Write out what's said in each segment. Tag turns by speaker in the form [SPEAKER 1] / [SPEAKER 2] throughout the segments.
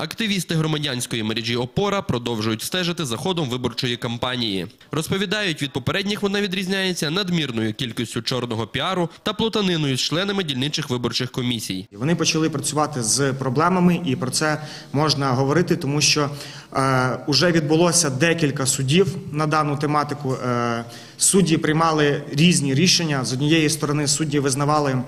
[SPEAKER 1] Активісти громадянської мережі Опора продовжують стежити за ходом виборчої кампанії. Розповідають, від попередніх вона відрізняється надмірною кількістю чорного піару та плутаниною з членами дільничих виборчих комісій.
[SPEAKER 2] Вони почали працювати з проблемами, і про це можна говорити, тому що е, вже відбулося декілька судів на дану тематику. Е, судді приймали різні рішення. З однієї сторони, судді визнавали.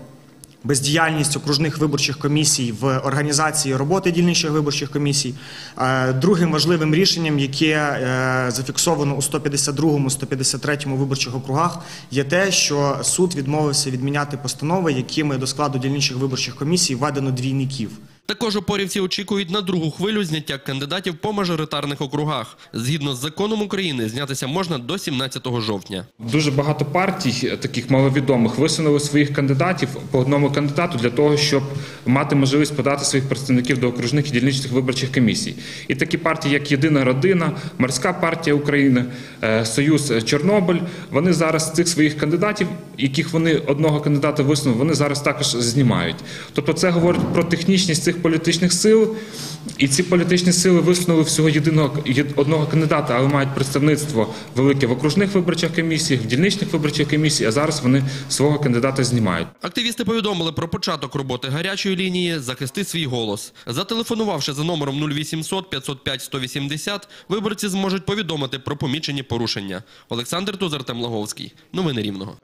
[SPEAKER 2] Бездіяльність окружних виборчих комісій в організації роботи дільничих виборчих комісій. Е, Другим важливим рішенням, яке е, зафіксовано у 152-153 виборчих округах, є те, що суд відмовився відміняти постанови, якими до складу дільничих виборчих комісій введено двійників.
[SPEAKER 1] Також опорівці очікують на другу хвилю зняття кандидатів по мажоритарних округах. Згідно з законом України, знятися можна до 17 жовтня.
[SPEAKER 3] Дуже багато партій, е, таких маловідомих, висунули своїх кандидатів по одному кандидату для того, щоб мати можливість подати своїх представників до окружних і дільничних виборчих комісій. І такі партії, як Єдина Родина, Морська партія України, е, Союз Чорнобиль, вони зараз цих своїх кандидатів, яких вони одного кандидата висунули, вони зараз також знімають. Тобто, це говорить про технічність цих політичних сил. І ці політичні сили висунули всього єдиного одного кандидата, але мають представництво велике в окружних виборчих комісіях, в дільничних виборчих комісіях, а зараз вони свого кандидата знімають.
[SPEAKER 1] Активісти повідомили про початок роботи гарячої лінії «Захисти свій голос». Зателефонувавши за номером 0800 505 180, виборці зможуть повідомити про помічені порушення. Олександр Тузар Темлаговський. Новини Рівного.